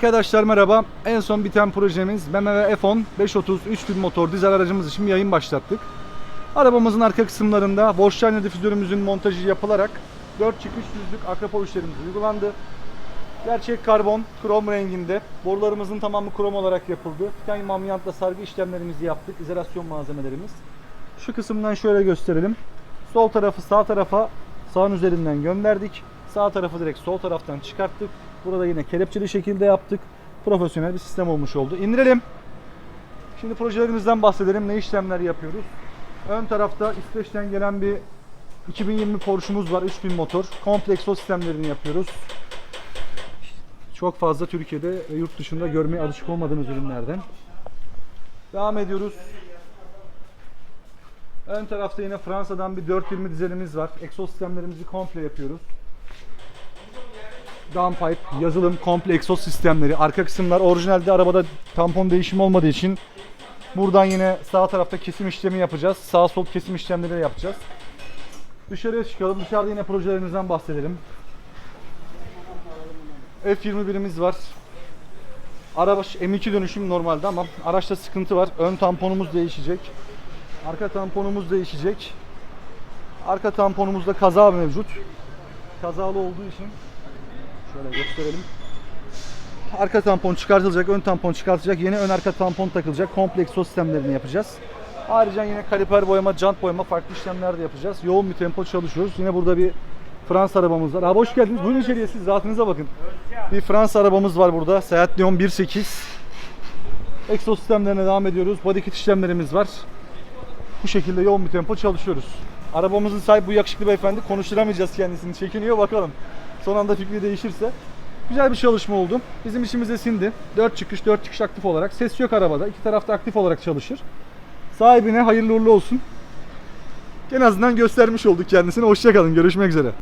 Arkadaşlar merhaba. En son biten projemiz BMW F10 530 3000 motor dizel aracımız için yayın başlattık. Arabamızın arka kısımlarında Boschania difüzörümüzün montajı yapılarak 4 çıkış düzlük akrapol işlerimiz uygulandı. Gerçek karbon, krom renginde. Borularımızın tamamı krom olarak yapıldı. Titanyum amyantla sargı işlemlerimizi yaptık. İzolasyon malzemelerimiz. Şu kısımdan şöyle gösterelim. Sol tarafı sağ tarafa sağın üzerinden gönderdik. Sağ tarafı direkt sol taraftan çıkarttık. Burada yine kelepçeli şekilde yaptık. Profesyonel bir sistem olmuş oldu. İndirelim. Şimdi projelerimizden bahsedelim. Ne işlemler yapıyoruz? Ön tarafta İsveç'ten gelen bir 2020 Porsche'umuz var. 3000 motor. Komple egzoz sistemlerini yapıyoruz. Çok fazla Türkiye'de ve yurt dışında görmeye alışık olmadığımız ürünlerden. Devam ediyoruz. Ön tarafta yine Fransa'dan bir 420 dizelimiz var. Egzoz sistemlerimizi komple yapıyoruz. Downpipe, yazılım, komple egzoz sistemleri. Arka kısımlar orijinalde arabada tampon değişimi olmadığı için buradan yine sağ tarafta kesim işlemi yapacağız. Sağ sol kesim işlemleri yapacağız. Dışarıya çıkalım. Dışarıda yine projelerimizden bahsedelim. F21'imiz var. Araba M2 dönüşüm normalde ama araçta sıkıntı var. Ön tamponumuz değişecek. Arka tamponumuz değişecek. Arka tamponumuzda kaza mevcut. Kazalı olduğu için şöyle gösterelim. Arka tampon çıkartılacak, ön tampon çıkartılacak, yeni ön arka tampon takılacak. Komple egzoz sistemlerini yapacağız. Ayrıca yine kaliper boyama, jant boyama farklı işlemler de yapacağız. Yoğun bir tempo çalışıyoruz. Yine burada bir Fransa arabamız var. Abi hoş geldiniz. Buyurun içeriye siz zatınıza bakın. Bir Fransa arabamız var burada. Seat Leon 1.8. Egzoz sistemlerine devam ediyoruz. Body kit işlemlerimiz var. Bu şekilde yoğun bir tempo çalışıyoruz. Arabamızın sahibi bu yakışıklı beyefendi. Konuşturamayacağız kendisini. Çekiniyor bakalım. Son anda fikri değişirse. Güzel bir çalışma oldu. Bizim işimize sindi. 4 çıkış 4 çıkış aktif olarak. Ses yok arabada. İki tarafta aktif olarak çalışır. Sahibine hayırlı uğurlu olsun. En azından göstermiş olduk kendisine. Hoşçakalın. Görüşmek üzere.